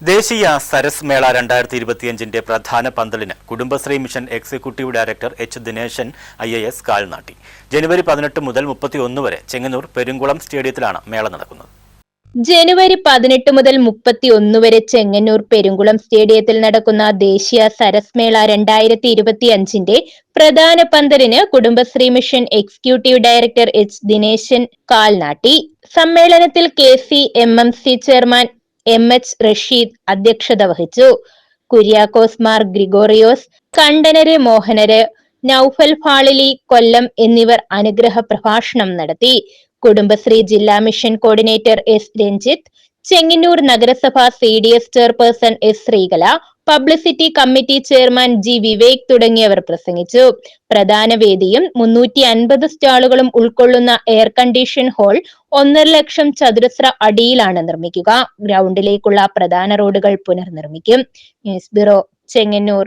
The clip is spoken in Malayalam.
ദേശീയ സരസ് മേള രണ്ടായിരത്തി ഇരുപത്തിയഞ്ചിന്റെ പ്രധാന പന്തലിന് Kudumbashree mission executive director H Dineshan I A S കാൽനാട്ടി. ജനുവരി പതിനെട്ട് മുതൽ മുപ്പത്തിയൊന്ന് വരെ ചെങ്ങന്നൂർ പെരുങ്കുളം സ്റ്റേഡിയത്തിലാണ് മേള നടക്കുന്നത്. ജനുവരി പതിനെട്ട് മുതൽ മുപ്പത്തി ഒന്ന് വരെ ചെങ്ങന്നൂർ പെരുങ്കുളം സ്റ്റേഡിയത്തിൽ നടക്കുന്ന ദേശീയ സരസ് മേള രണ്ടായിരത്തി ഇരുപത്തി അഞ്ചിന്റെ പ്രധാന പന്തലിന് Kudumbashree mission executive director H Dineshan കാൽനാട്ടി. സമ്മേളനത്തിൽ K C M M C chairman M H Rasheed അധ്യക്ഷത വഹിച്ചു. കുര്യാക്കോസ് മാർ ഗ്രിഗോറിയോസ് കണ്ടനര് മോഹനര് നൌഫൽ ഫാളിലി കൊല്ലം എന്നിവർ അനുഗ്രഹ പ്രഭാഷണം നടത്തി. കുടുംബശ്രീ ജില്ലാ mission coordinator S Ranjith Chengannur നഗരസഭ C D S chairperson S Sreekala publicity committee chairman G Vivek തുടങ്ങിയവർ പ്രസംഗിച്ചു. പ്രധാന വേദിയും മുന്നൂറ്റി അൻപത് സ്റ്റാളുകളും ഉൾക്കൊള്ളുന്ന എയർ കണ്ടീഷൻ ഹാൾ ഒന്നര ലക്ഷം ചതുരശ്ര അടിയിലാണ് നിർമ്മിക്കുക. ഗ്രൗണ്ടിലേക്കുള്ള പ്രധാന റോഡുകൾ പുനർനിർമ്മിക്കും. News bureau Chengannur